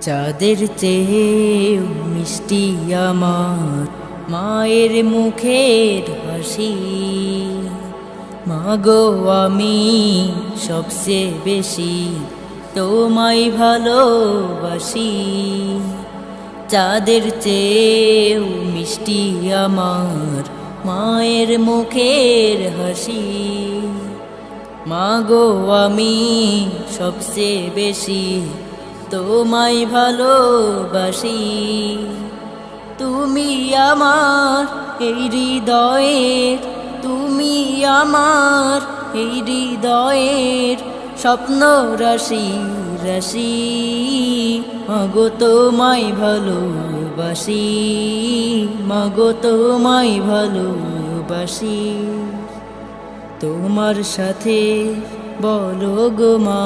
চাঁদের চেয়ে মিষ্টি আমার মায়ের মুখের হাসি। মাগো আমি সবচেয়ে বেশি তোমায় ভালোবাসি। চাঁদের চেয়েও মিষ্টি আমার মায়ের মুখের হাসি। মাগো আমি সবচেয়ে বেশি তোমায় ভালোবাসি। তুমি আমার এই হৃদয়ের, তুমি আমার এই হৃদয়ের স্বপ্ন রাশি রাশি। মাগো তোমায় ভালোবাসি, মাগো তোমায় ভালোবাসি। তোমার সাথে বলো গো মা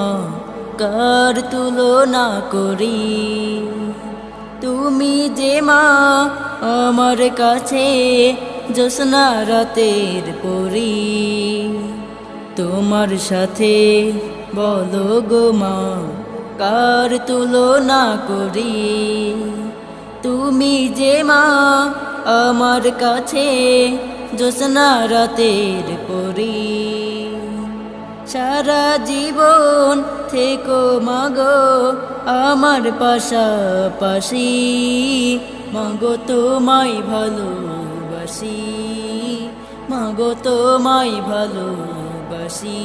কার তুলনা করি। তুমি যে মা আমার কাছে জোসনা রাতের পরি। তোমার সাথে বলো গো মা, কার তুলনা করি? তুমি যে মা আমার কাছে জোসনা রাতের পরি। সারা জীবন থেকো মাগো, আমার পাশাপাশি। মাগো তোমায় ভালোবাসি, মাগো তোমায় ভালোবাসি।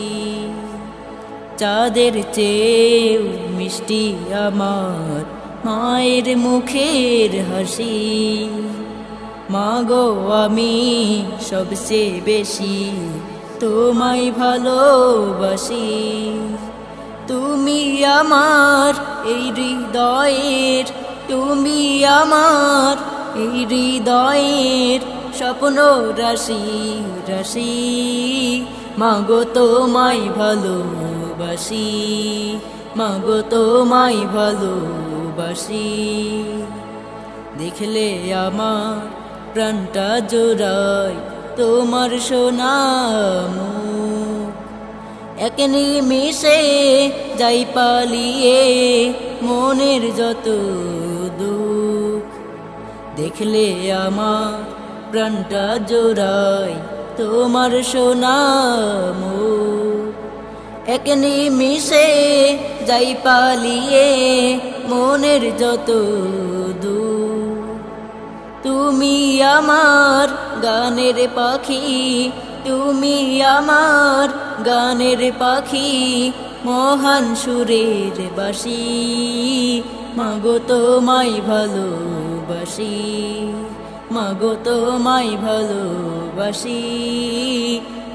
চাঁদের চেয়েও মিষ্টি আমার, মায়ের মুখের হাসি। মাগো আমি সবচেয়ে বেশি তোমায় ভালোবাসি। তুমি আমার এই হৃদয়ের, তুমি আমার এই হৃদয়ের স্বপ্ন রাশি রাশি। মাগো তোমায় ভালোবাসি, মাগো তোমায় ভালোবাসি। দেখলে আমার প্রাণটা জোড়ায় তোমার সোনাম এক নিমিষে যাই পালিয়ে মনের যত দুঃখ। দেখলে আমার প্রাণটা জোড়ায় তোমার সোনাম এক নিমিষে যাই পালিয়ে মনের যত দুঃখ। তুমি আমার গানের পাখি, তুমি আমার গানের পাখি, মহান সুরের বাসি, মাগো তোমায় ভালোবাসি, মাগো তোমায় ভালোবাসি,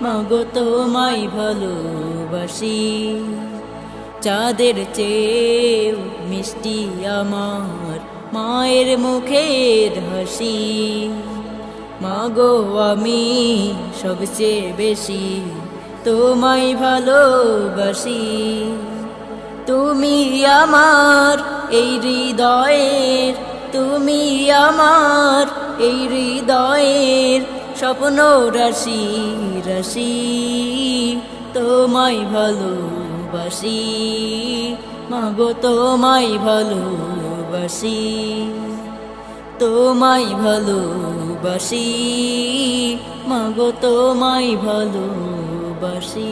মাগো তোমায় ভালোবাসি। চাঁদের চেয়েও মিষ্টি আমার মায়ের মুখের হাসি। মাগো আমি সবচেয়ে বেশি তোমায় ভালোবাসি। তুমি আমার এই হৃদয়ের, তুমি আমার এই হৃদয়ের স্বপ্ন রাশি রাশি। তোমায় ভালোবাসি। মাগো তোমায় ভালোবাসি তোমায় ভালোবাসি মাগো তোমায় ভালোবাসি।